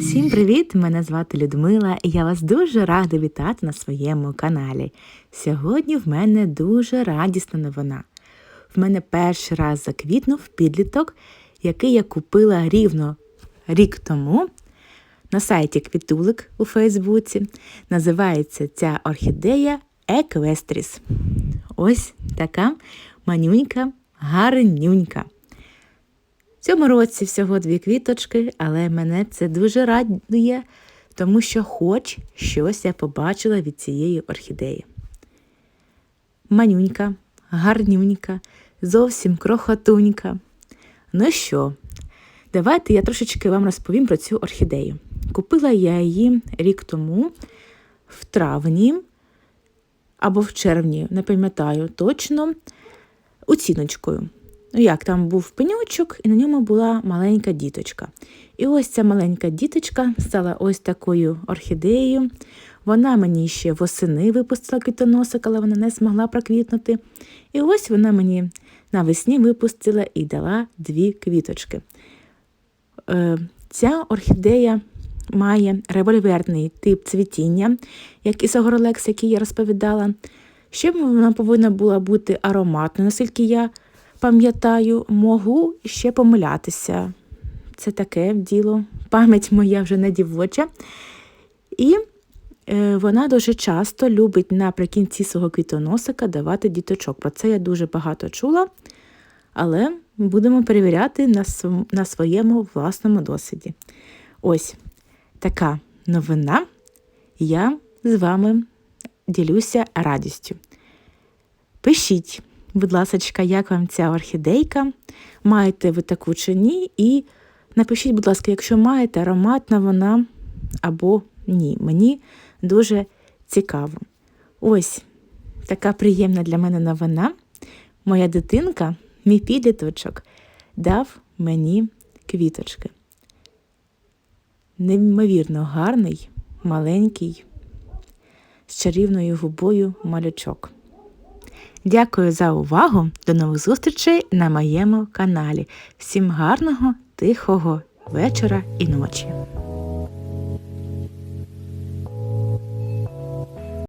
Всім привіт! Мене звати Людмила і я вас дуже рада вітати на своєму каналі. Сьогодні в мене дуже радісна новина. В мене перший раз заквітнув підліток, який я купила рівно рік тому на сайті Квітулик у Фейсбуці. Називається ця орхідея Еквестріс. Ось така манюнька, гарнюнька. Цьому році всього дві квіточки, але мене це дуже радує, тому що хоч щось я побачила від цієї орхідеї. Манюнька, гарнюнька, зовсім крохотунька. Ну що, давайте я трошечки вам розповім про цю орхідею. Купила я її рік тому, в травні або в червні, не пам'ятаю точно, оціночкою. Ну як, там був пеньочок, і на ньому була маленька діточка. І ось ця маленька діточка стала ось такою орхідеєю. Вона мені ще восени випустила квітоносик, але вона не змогла проквітнути. І ось вона мені навесні випустила і дала дві квіточки. Е, Ця орхідея має револьверний тип цвітіння, як і Согорлекс, який я розповідала. Ще вона повинна була бути ароматною, наскільки я пам'ятаю, можу ще помилятися. Це таке діло, пам'ять моя вже не дівоча. І е, вона дуже часто любить наприкінці свого квітоносика давати діточок. Про це я дуже багато чула, але будемо перевіряти на, на своєму власному досвіді. Ось така новина. Я з вами ділюся радістю. Пишіть, будь ласка, як вам ця орхідейка? Маєте ви таку чи ні? І напишіть, будь ласка, якщо маєте, ароматна вона або ні. Мені дуже цікаво. Ось така приємна для мене новина. Моя дитинка, мій підліточок, дав мені квіточки. Неймовірно гарний, маленький, з чарівною губою малючок. Дякую за увагу! До нових зустрічей на моєму каналі. Всім гарного, тихого вечора і ночі!